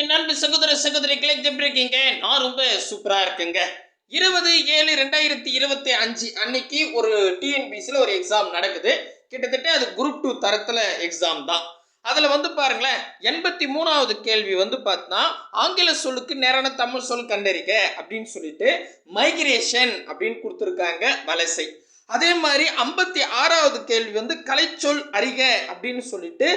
என் அன்பு சகோதர சகோதரிகளை எப்படி இருக்கீங்க? நான் ரொம்ப சூப்பரா இருக்குங்க. இருபது ஏழு ரெண்டாயிரத்தி இருபத்தி அஞ்சு அன்னைக்கு ஒரு டிஎன்பிசியில் ஒரு எக்ஸாம் நடக்குது. கிட்டத்தட்ட அது குரூப் டூ தரத்தில் எக்ஸாம் தான். அதில் வந்து பாருங்களேன் எண்பத்தி மூணாவது கேள்வி வந்து பார்த்தா ஆங்கில சொல்லுக்கு நேரான தமிழ் சொல் கண்டறிக அப்படின்னு சொல்லிட்டு மைக்ரேஷன் அப்படின்னு கொடுத்துருக்காங்க வலசை. அதே மாதிரி ஐம்பத்தி ஆறாவது கேள்வி வந்து கலைச்சொல் அறிக அப்படின்னு சொல்லிட்டு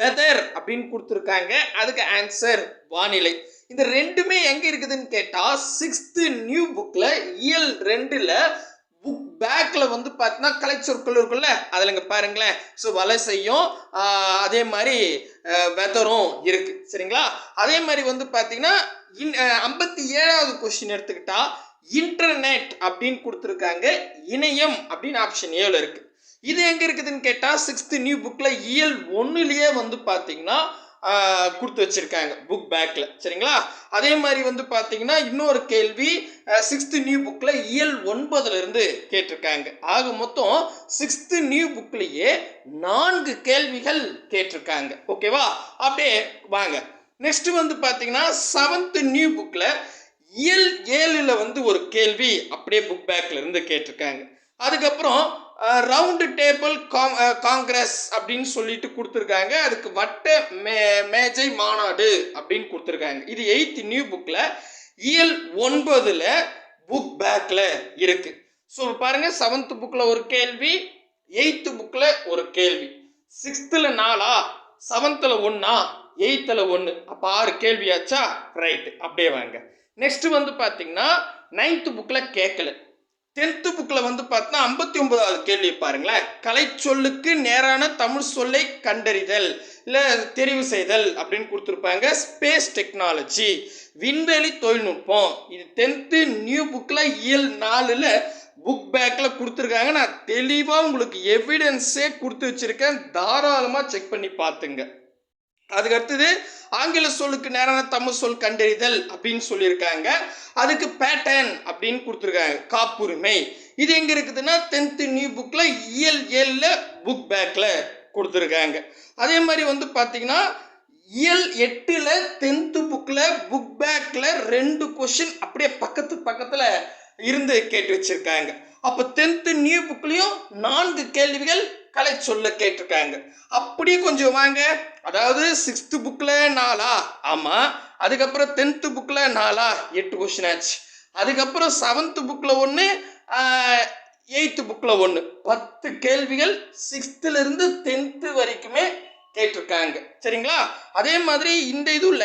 வெதர் அப்படின்னு கொடுத்துருக்காங்க. அதுக்கு ஆன்சர் வானிலை. இந்த ரெண்டுமே எங்கே இருக்குதுன்னு கேட்டால் சிக்ஸ்த்து நியூ புக்கில் இயல் ரெண்டில் புக் பேக்கில் வந்து பார்த்தீங்கன்னா கலைச்சொற்கள் இருக்குல்ல அதில் இங்கே பாருங்களேன். ஸோ வலசையும் செய்யும் அதே மாதிரி வெதரும் இருக்குது சரிங்களா? அதே மாதிரி வந்து பார்த்தீங்கன்னா இன் ஐம்பத்தி ஏழாவது கொஸ்டின் எடுத்துக்கிட்டால் இன்டர்நெட் அப்படின்னு கொடுத்துருக்காங்க. இணையம் அப்படின்னு ஆப்ஷன் ஏழு இருக்குது இது எங்கே இருக்குதுன்னு கேட்டால் சிக்ஸ்த் நியூ புக்கில் இயல் ஒன்றுலேயே வந்து பார்த்தீங்கன்னா கொடுத்து வச்சிருக்காங்க புக் பேக்கில் சரிங்களா? அதே மாதிரி வந்து பார்த்தீங்கன்னா இன்னொரு கேள்வி சிக்ஸ்த்து நியூ புக்கில் இயல் ஒன்பதுலேருந்து கேட்டிருக்காங்க. ஆக மொத்தம் சிக்ஸ்த்து நியூ புக்லேயே நான்கு கேள்விகள் கேட்டிருக்காங்க. ஓகேவா? அப்படியே வாங்க. நெக்ஸ்ட் வந்து பார்த்தீங்கன்னா செவன்த்து நியூ புக்கில் இயல் ஏழில் வந்து ஒரு கேள்வி அப்படியே புக் பேக்கில் இருந்து கேட்டிருக்காங்க. அதுக்கப்புறம் ரவுண்டு டேபிள் காங்கிரஸ் அப்படின்னு சொல்லிட்டு கொடுத்துருக்காங்க. அதுக்கு வட்ட மே மேஜை மாநாடு அப்படின்னு கொடுத்துருக்காங்க. இது எயித் நியூ புக்கில் இயல் ஒன்பதில் புக் பேக்கில் இருக்குது ஸோ பாருங்கள் செவன்த்து புக்கில் ஒரு கேள்வி எயித்து புக்கில் ஒரு கேள்வி. சிக்ஸ்த்தில் நாலா செவன்த்தில் ஒன்றா எயித்தில் ஒன்று அப்போ ஆறு கேள்வியாச்சா ரைட்டு அப்படியே வாங்க. நெக்ஸ்ட்டு வந்து பார்த்தீங்கன்னா நைன்த்து புக்கில் கேட்கல. டென்த்து புக்கில் வந்து பார்த்தா ஐம்பத்தி ஒன்பதாவது கேள்வி பாருங்களேன். கலைச்சொல்லுக்கு நேரான தமிழ் சொல்லை கண்டறிதல் இல்லை தெரிவு செய்தல் அப்படின்னு கொடுத்துருப்பாங்க. ஸ்பேஸ் டெக்னாலஜி விண்வெளி தொழில்நுட்பம். இது டென்த்து நியூ புக்கில் இயல் நாலில் புக் பேக்கில் கொடுத்துருக்காங்க. நான் தெளிவாக உங்களுக்கு எவிடன்ஸே கொடுத்து வச்சுருக்கேன். தாராளமாக செக் பண்ணி பார்த்துங்க. அதுக்கு அடுத்தது ஆங்கில சொல்லுக்கு நேரான தமிழ் சொல் கண்டறிதல் அப்படின்னு சொல்லியிருக்காங்க. அதுக்கு பேட்டர்ன் அப்படின்னு கொடுத்துருக்காங்க. காப்புரிமை. இது எங்கே இருக்குதுன்னா டென்த்து நியூ புக்கில் இயல் ஏழில் புக் பேக்கில் கொடுத்துருக்காங்க. அதே மாதிரி வந்து பார்த்தீங்கன்னா இயல் எட்டில் டென்த்து புக்கில் புக் பேக்கில் ரெண்டு கொஷின் அப்படியே பக்கத்து பக்கத்தில் இருந்து கேட்டு வச்சுருக்காங்க. அப்போ டென்த்து நியூ புக்லேயும் நான்கு கேள்விகள் கலை சொல்ல கேட்டிருக்காங்க. அப்படியே கொஞ்சம் வாங்க. அதாவது சிக்ஸ்த்து புக்கில் நாலா ஆமாம் அதுக்கப்புறம் டென்த்து புக்கில் நாலா எட்டு கொஷின் ஆச்சு. அதுக்கப்புறம் செவன்த்து புக்கில் ஒன்று எயித்து புக்கில் ஒன்று பத்து கேள்விகள் சிக்ஸ்த்துலேருந்து டென்த்து வரைக்குமே கேட்டிருக்காங்க. சரிங்களா? அதே மாதிரி இந்த இதுல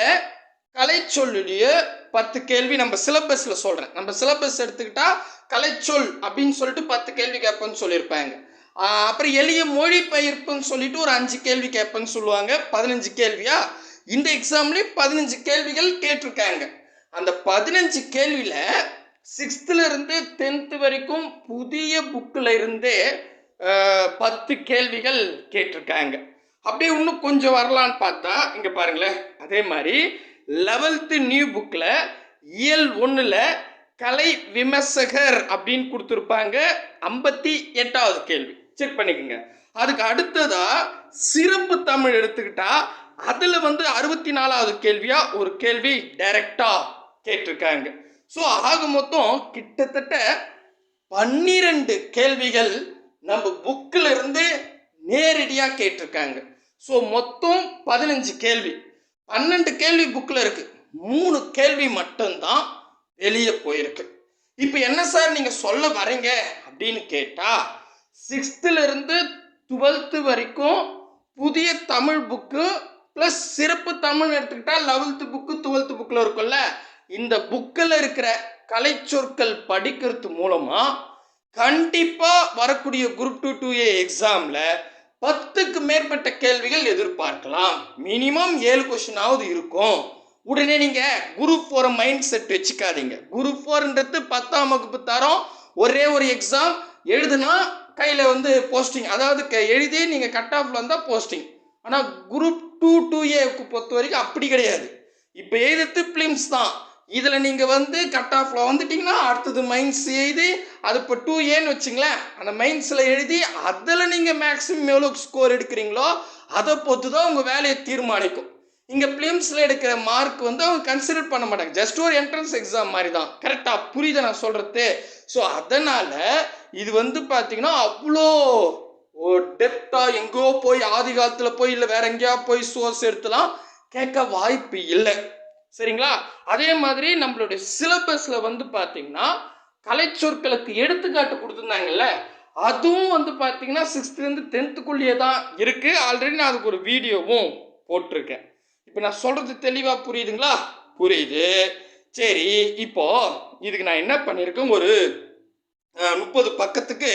கலைச்சொல்லுடைய பத்து கேள்வி நம்ம சிலபஸில் சொல்கிறேன் நம்ம சிலபஸ் எடுத்துக்கிட்டால் கலைச்சொல் அப்படின்னு சொல்லிட்டு பத்து கேள்வி கேட்பேன்னு சொல்லியிருப்பாங்க. அப்புறம் எளிய மொழி பெயர்ப்புன்னு சொல்லிட்டு ஒரு அஞ்சு கேள்வி கேட்பேன்னு சொல்லுவாங்க. பதினஞ்சு கேள்வியா? இந்த எக்ஸாம்லேயும் பதினஞ்சு கேள்விகள் கேட்டிருக்காங்க. அந்த பதினஞ்சு கேள்வியில் சிக்ஸ்த்துலேருந்து டென்த்து வரைக்கும் புதிய புக்கில் இருந்தே பத்து கேள்விகள் கேட்டிருக்காங்க. அப்படியே இன்னும் கொஞ்சம் வரலான்னு பார்த்தா இங்கே பாருங்களேன். அதே மாதிரி லெவல்த்து நியூ புக்கில் இயல் ஒன்றில் கலை விமர்சகர் அப்படின்னு கொடுத்துருப்பாங்க. ஐம்பத்தி எட்டாவது கேள்வி. செக் பண்ணிக்கோங்க. அதுக்கு அடுத்ததா சிறப்பு தமிழ் எடுத்துக்கிட்டா அதில் வந்து அறுபத்தி நாலாவது கேள்வியா ஒரு கேள்வி டைரக்டா கேட்டிருக்காங்க. ஸோ ஆக மொத்தம் கிட்டத்தட்ட பன்னிரண்டு கேள்விகள் நம்ம புக்கில் இருந்து நேரடியாக கேட்டிருக்காங்க. ஸோ மொத்தம் பதினஞ்சு கேள்வி. பன்னெண்டு கேள்வி புக்கில் இருக்குது மூணு கேள்வி மட்டும்தான் வெளியே போயிருக்கு. இப்போ என்ன சார் நீங்கள் சொல்ல வரீங்க அப்படின்னு கேட்டால் சிக்ஸ்த்துல இருந்து டுவெல்த்து வரைக்கும் புதிய தமிழ் புக்கு ப்ளஸ் சிறப்பு தமிழ் எடுத்துக்கிட்டா லெவல்த்து புக்கு டுவெல்த்து புக்கில் இருக்கும்ல. இந்த புக்கில் இருக்கிற கலைச்சொற்கள் படிக்கிறது மூலமாக கண்டிப்பாக வரக்கூடிய குரூப் டூ டூ ஏ எக்ஸாமில் பத்துக்கு மேற்பட்ட கேள்விகள் எதிர்பார்க்கலாம். மினிமம் ஏழு கொஷினாவது இருக்கும். உடனே நீங்கள் குரூப் ஃபோர் மைண்ட் செட் வச்சுக்காதீங்க. குரூப் ஃபோர்ன்றது பத்தாம் வகுப்பு தரம் ஒரே ஒரு எக்ஸாம் எழுதுனா கையில் வந்து போஸ்டிங் அதாவது க- எழுதி நீங்கள் கட் ஆஃபில் வந்தால் போஸ்டிங் ஆனால் குரூப் டூ டூ ஏக்கு பொறுத்த வரைக்கும் அப்படி கிடையாது. இப்போ எழுதுறது ஃபிலிம்ஸ் தான். இதில் நீங்கள் வந்து கட் ஆஃபில் வந்துட்டிங்கன்னா அடுத்தது மைன்ஸ் எழுதி அது இப்போ டூ ஏன்னு வச்சுங்களேன் அந்த மைன்ஸில் எழுதி அதில் நீங்கள் மேக்ஸிமம் எவ்வளோ ஸ்கோர் எடுக்கிறீங்களோ அதை பொறுத்து தான் உங்கள் வேலையை தீர்மானிக்கும். இங்கே பிலிம்ஸில் எடுக்கிற மார்க் வந்து அவங்க கன்சிடர் பண்ண மாட்டாங்க. ஜஸ்ட் ஒரு என்ட்ரன்ஸ் எக்ஸாம் மாதிரி தான் கரெக்டாக புரியுது நான் சொல்கிறது ஸோ அதனால் இது வந்து பார்த்தீங்கன்னா அவ்வளோ ஓ டெப்த்தாக எங்கோ போய் ஆதி காலத்தில் போய் இல்லை வேற எங்கேயா போய் சோர்ஸ் எடுத்துலாம் கேட்க வாய்ப்பு இல்லை. சரிங்களா? அதே மாதிரி நம்மளுடைய சிலபஸில் வந்து பார்த்தீங்கன்னா கலைச்சொற்களுக்கு எடுத்துக்காட்டு கொடுத்துருந்தாங்கல்ல அதுவும் வந்து பார்த்தீங்கன்னா சிக்ஸ்த்லேருந்து டென்த்துக்குள்ளேயே தான் இருக்குது ஆல்ரெடி நான் அதுக்கு ஒரு வீடியோவும் போட்டிருக்கேன். இப்போ நான் சொல்கிறது தெளிவாக புரியுதுங்களா? புரியுது. சரி இப்போ இதுக்கு நான் என்ன பண்ணியிருக்கேன் ஒரு முப்பது பக்கத்துக்கு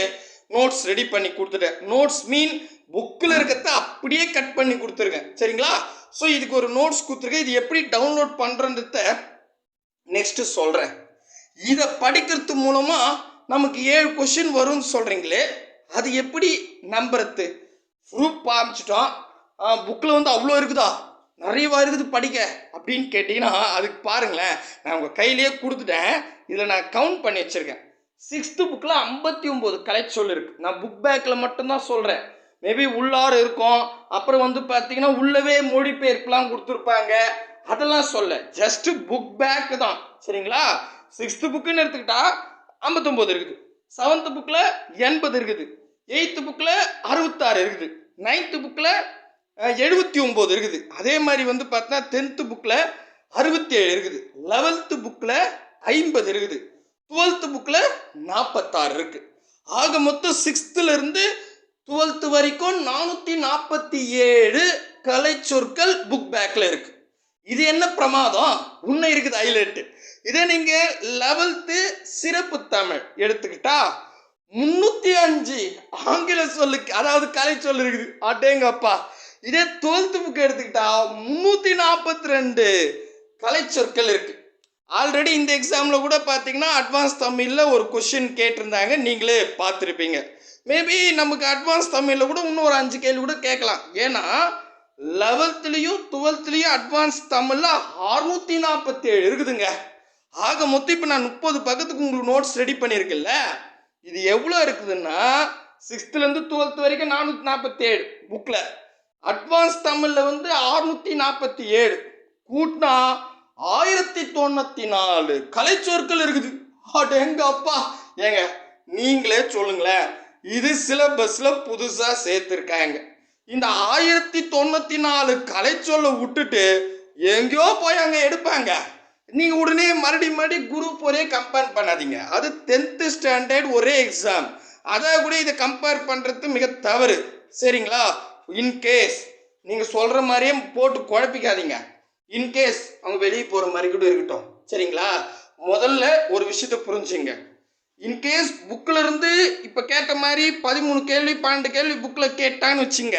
நோட்ஸ் ரெடி பண்ணி கொடுத்துட்டேன். நோட்ஸ் மீன் புக்கில் இருக்கிறத அப்படியே கட் பண்ணி கொடுத்துருக்கேன். சரிங்களா? ஸோ இதுக்கு ஒரு நோட்ஸ் கொடுத்துருக்கேன். இது எப்படி டவுன்லோட் பண்ணுறன்றத நெக்ஸ்ட்டு சொல்கிறேன் இதை படிக்கிறது மூலமாக நமக்கு ஏழு கொஷின் வரும்னு சொல்கிறீங்களே அது எப்படி நம்புறது? ப்ரூஃப் ஆரம்பிச்சிட்டோம் புக்கில் வந்து அவ்வளோ இருக்குதா? நிறையவா இருக்குது படிக்க அப்படின்னு கேட்டிங்கன்னா அதுக்கு பாருங்களேன். நான் உங்கள் கையிலேயே கொடுத்துட்டேன். இதில் நான் கவுண்ட் பண்ணி வச்சுருக்கேன். சிக்ஸ்த்து புக்கில் ஐம்பத்தி ஒம்பது கலைச்சொல் இருக்குது நான் புக் பேக்கில் மட்டும்தான் சொல்கிறேன் மேபி உள்ளார் இருக்கும். அப்புறம் வந்து பார்த்தீங்கன்னா உள்ளவே மொழிபெயர்ப்புலாம் கொடுத்துருப்பாங்க. அதெல்லாம் சொல்ல. ஜஸ்ட்டு புக் பேக்கு தான். சரிங்களா? சிக்ஸ்த்து புக்குன்னு எடுத்துக்கிட்டா ஐம்பத்தொம்போது இருக்குது. செவன்த்து புக்கில் எண்பது இருக்குது. எயித்து புக்கில் அறுபத்தாறு இருக்குது. நைன்த்து புக்கில் எழுபத்தி ஒம்பது இருக்குது. அதே மாதிரி வந்து பார்த்தா டென்த்து புக்கில் அறுபத்தி ஏழு இருக்குது. லெவல்த்து புக்கில் ஐம்பது இருக்குது. டுவெல்த்து புக்கில் நாற்பத்தாறு இருக்குது ஆக மொத்தம் சிக்ஸ்த்துலேருந்து டுவெல்த்து வரைக்கும் நானூற்றி நாற்பத்தி ஏழு கலை சொற்கள் புக் பேக்கில் இருக்குது இது என்ன பிரமாதம்? உன்னை இருக்குது ஹைலைட்டு இதே நீங்கள் லெவல்த்து சிறப்பு தமிழ் எடுத்துக்கிட்டா முந்நூற்றி அஞ்சு ஆங்கில சொல்லுக்கு அதாவது கலை சொல் இருக்குது. அடேங்கப்பா. இதே டுவெல்த்து புக் எடுத்துக்கிட்டா முந்நூற்றி நாற்பத்தி ரெண்டு கலை சொற்கள் இருக்கு. ஆல்ரெடி இந்த எக்ஸாமில் கூட பார்த்தீங்கன்னா அட்வான்ஸ் தமிழில் ஒரு கொஷின் கேட்டிருந்தாங்க. நீங்களே பார்த்துருப்பீங்க. மேபி நமக்கு அட்வான்ஸ் தமிழில் கூட இன்னும் ஒரு அஞ்சு கேள்வி கூட கேட்கலாம். ஏன்னா லெவல்த்துலேயும் டுவெல்த்துலேயும் அட்வான்ஸ் தமிழில் அறுநூற்றி நாற்பத்தி ஏழு இருக்குதுங்க. ஆக மொத்தம் இப்போ நான் முப்பது பக்கத்துக்கு உங்களுக்கு நோட்ஸ் ரெடி பண்ணியிருக்கேன்ல. இது எவ்வளோ இருக்குதுன்னா சிக்ஸ்த்துலேருந்து டுவெல்த் வரைக்கும் நானூற்றி நாற்பத்தி ஏழு புக்கில் அட்வான்ஸ் தமிழில் வந்து அறுநூற்றி நாற்பத்தி ஏழு. கூட்டினா ஆயிரத்தி தொண்ணூற்றி நாலு கலைச்சொற்கள் இருக்குது. அட் எங்க அப்பா ஏங்க நீங்களே சொல்லுங்களேன். இது சிலபஸில் புதுசாக சேர்த்துருக்காங்க. இந்த ஆயிரத்தி தொண்ணூற்றி நாலு கலைச்சொல்லை விட்டுட்டு எங்கேயோ போய் அங்கே எடுப்பாங்க. நீங்கள் உடனே மறுபடி மறுபடி குரூப் ஒரே கம்பேர் பண்ணாதீங்க. அது டென்த்து ஸ்டாண்டர்ட் ஒரே எக்ஸாம் அதை கூட இதை கம்பேர் பண்ணுறது மிக தவறு. சரிங்களா? இன்கேஸ் நீங்கள் சொல்கிற மாதிரியே போட்டு குழப்பிக்காதீங்க. இன்கேஸ் அவங்க வெளியே போகிற மாதிரி கூட இருக்கட்டும். சரிங்களா? முதல்ல ஒரு விஷயத்த புரிஞ்சுங்க. இன்கேஸ் புக்கில் இருந்து இப்போ கேட்ட மாதிரி பதிமூணு கேள்வி பன்னெண்டு கேள்வி புக்கில் கேட்டான்னு வச்சுங்க.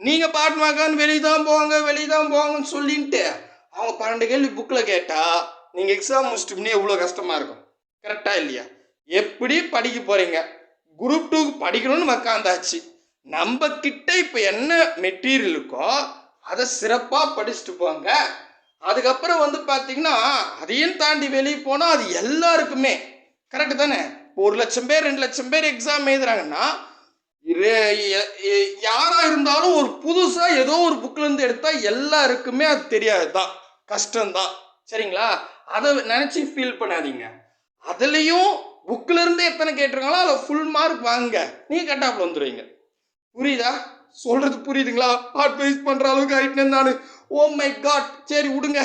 நீங்கள் பாட்டுமாக்கான்னு வெளியே தான் போவாங்க வெளியே தான் போவாங்கன்னு சொல்லின்ட்டு அவங்க பன்னெண்டு கேள்வி புக்கில் கேட்டால் நீங்கள் எக்ஸாம் முடிச்சிட்டு எவ்வளோ கஷ்டமாக இருக்கும்? கரெக்டாக இல்லையா? எப்படி படிக்க போகிறீங்க குரூப் டூக்கு படிக்கணும்னு உக்காந்தாச்சு நம்ம கிட்ட இப்போ என்ன மெட்டீரியல் இருக்கோ அதை சிறப்பாக படிச்சுட்டு போங்க. அதுக்கப்புறம் வந்து பார்த்தீங்கன்னா அதையும் தாண்டி வெளியே போனால் அது எல்லாருக்குமே கரெக்டு தானே? ஒரு லட்சம் பேர் ரெண்டு லட்சம் பேர் எக்ஸாம் எழுதுறாங்கன்னா யாராக இருந்தாலும் ஒரு புதுசாக ஏதோ ஒரு புக்லேருந்து எடுத்தால் எல்லாருக்குமே அது தெரியாது தான் கஷ்டம்தான். சரிங்களா? அதை நினச்சி ஃபீல் பண்ணாதீங்க. அதுலேயும் புக்கில் இருந்து எத்தனை கேட்டிருக்காங்களோ அதை ஃபுல் மார்க் வாங்க. நீங்கள் கட்டாப்பில் வந்துடுவீங்க புரியுதா? சொல்கிறது புரியுதுங்களா? அட்வைஸ் பண்ணுற அளவுக்கு ஆகிட்டு நான். ஓ oh மை காட் சரி விடுங்க.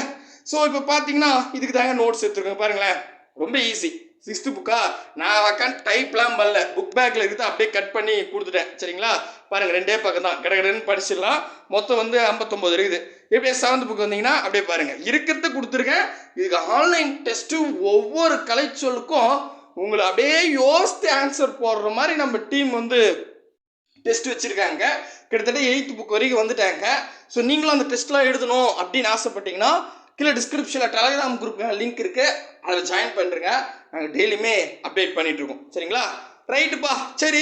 ஸோ இப்போ பார்த்தீங்கன்னா இதுக்கு தாங்க நோட்ஸ் எடுத்துருக்கேன். பாருங்களேன். ரொம்ப ஈஸி சிக்ஸ்த்து புக்கா நான் உக்காந்து டைப்லாம் பண்ணல. புக் பேக்கில் இருக்குது அப்படியே கட் பண்ணி கொடுத்துட்டேன். சரிங்களா? பாருங்கள் ரெண்டே பக்கம் தான். கடகடன்னு படிச்சிடலாம். மொத்தம் வந்து ஐம்பத்தொம்போது இருக்குது. எப்படியே செவன்த் புக் வந்தீங்கன்னா அப்படியே பாருங்கள் இருக்கிறத கொடுத்துருக்கேன். இதுக்கு ஆன்லைன் டெஸ்ட்டு ஒவ்வொரு கலைச்சொல்லுக்கும் உங்களை அப்படியே யோசித்து ஆன்சர் போடுற மாதிரி நம்ம டீம் வந்து டெஸ்ட் வச்சுருக்காங்க. கிட்டத்தட்ட எயித்து புக் வரைக்கும் வந்துட்டாங்க. ஸோ நீங்களும் அந்த டெஸ்ட்லாம் எழுதணும் அப்படின்னு ஆசைப்பட்டீங்கன்னா கீழே டிஸ்கிரிப்ஷனில் டெலகிராம் குரூப் லிங்க் இருக்குது அதில் ஜாயின் பண்ணுறங்க நாங்கள் டெய்லியுமே அப்டேட் பண்ணிகிட்ருக்கோம் சரிங்களா? ரைட்டுப்பா சரி.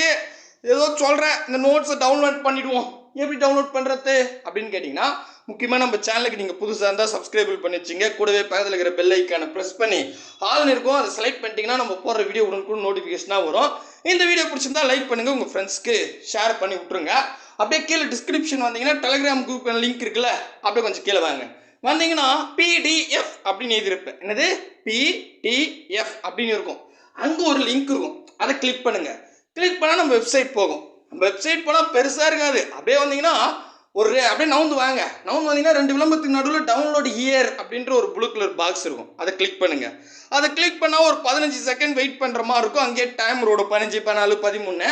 ஏதோ சொல்கிறேன் இந்த நோட்ஸை டவுன்லோட் பண்ணிவிடுவோம் எப்படி டவுன்லோட் பண்ணுறது அப்படின்னு கேட்டிங்கன்னா முக்கியமாக நம்ம சேனலுக்கு நீங்கள் புதுசாக இருந்தால் சப்ஸ்கிரைபிள் பண்ணி வச்சுங்க. கூடவே பக்கத்தில் இருக்கிற பெல் ஐக்கானை ப்ரெஸ் பண்ணி ஆல் இருக்கும். அதை செலக்ட் பண்ணிட்டீங்கன்னா நம்ம போடுற வீடியோ உடனுக்குடன் நோட்டிஃபிகேஷனாக வரும். இந்த வீடியோ பிடிச்சிருந்தா லைக் பண்ணுங்கள் உங்கள் ஃப்ரெண்ட்ஸ்க்கு ஷேர் பண்ணி விட்ருங்க அப்படியே கீழே டிஸ்கிரிப்ஷன் வந்தீங்கன்னா டெலிகிராம் குரூப் லிங்க் இருக்குல்ல அப்படியே கொஞ்சம் கீழே வாங்க. வந்தீங்கன்னா பிடிஎஃப் அப்படின்னு எழுதியிருப்பேன். என்னது? பிடிஎஃப் அப்படின்னு இருக்கும். அங்கே ஒரு லிங்க் இருக்கும். அதை கிளிக் பண்ணுங்கள் கிளிக் பண்ணால் நம்ம வெப்சைட் போகும். வெப்சைட் போனால் பெருசாக இருக்காது. அப்படியே வந்தீங்கன்னா ஒரு அப்படியே நவுந்து வாங்க. நவுந்து வந்தீங்கன்னா ரெண்டு விளம்பரத்துக்கு நடுவில் டவுன்லோட் இயர் அப்படின்ற ஒரு ப்ளூ கலர் பாக்ஸ் இருக்கும். அதை கிளிக் பண்ணுங்கள் அதை கிளிக் பண்ணால் ஒரு பதினஞ்சு செகண்ட் வெயிட் பண்ணுற மாதிரி இருக்கும். அங்கேயே டைம் ரோடு பதினஞ்சு பதினாலு பதிமூணு.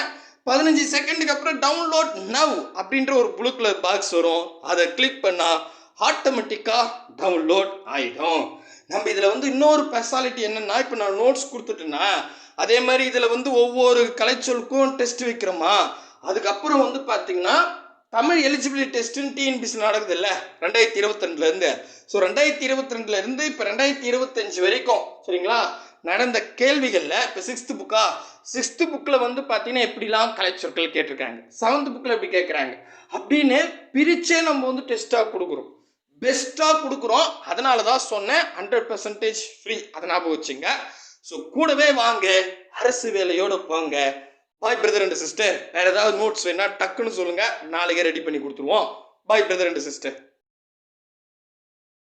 பதினஞ்சு செகண்டுக்கு அப்புறம் டவுன்லோட் நவ் அப்படின்ற ஒரு ப்ளூ கலர் பாக்ஸ் வரும். அதை கிளிக் பண்ணால் ஆட்டோமேட்டிக்காக டவுன்லோட் ஆகிடும் நம்ம இதில் வந்து இன்னொரு ஸ்பெஷாலிட்டி என்னென்னா இப்போ நான் நோட்ஸ் கொடுத்துட்டேன்னா அதே மாதிரி இதில் வந்து ஒவ்வொரு கலைச்சொலுக்கும் டெஸ்ட் வைக்கிறோமா? அதுக்கப்புறம் வந்து பார்த்தீங்கன்னா தமிழ் எலிஜிபிலிட்டி டெஸ்ட்டுன்னு டிஎன்பிசி நடக்குது இல்லை ரெண்டாயிரத்தி இருபத்திரெண்டுலேருந்து ஸோ ரெண்டாயிரத்தி இருபத்தி ரெண்டுலேருந்து இப்போ ரெண்டாயிரத்தி இருபத்தஞ்சு வரைக்கும் சரிங்களா? நடந்த கேள்விகளில் இப்போ சிக்ஸ்த்து புக்கா சிக்ஸ்த்து புக்கில் வந்து பார்த்தீங்கன்னா எப்படிலாம் கலைச்சொற்கள் கேட்டிருக்காங்க? செவன்த் புக்கில் எப்படி கேட்குறாங்க? அப்படின்னு பிரிச்சே நம்ம வந்து டெஸ்ட்டாக கொடுக்குறோம். பெஸ்ட்டாக கொடுக்குறோம். அதனால தான் சொன்னேன் ஹண்ட்ரட் பர்சன்டேஜ் ஃப்ரீ அதை ஞாபகம் வச்சுங்க. ஸோ கூடவே வாங்க அரசு வேலையோடு போங்க. பாய் பிரதர் அண்ட் சிஸ்டர் வேறு ஏதாவது நோட்ஸ் வேணா டக்குன்னு சொல்லுங்கள் நாளைக்கே ரெடி பண்ணி கொடுத்துருவோம். பாய் பிரதர் அண்ட் சிஸ்டர்